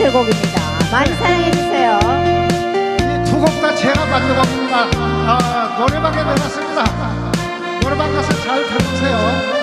타이틀곡입니다. 많이 사랑해주세요. 이 두 곡 다 제가 만든 겁니다. 아, 노래방에 내놨습니다. 노래방 가서 잘 들으세요.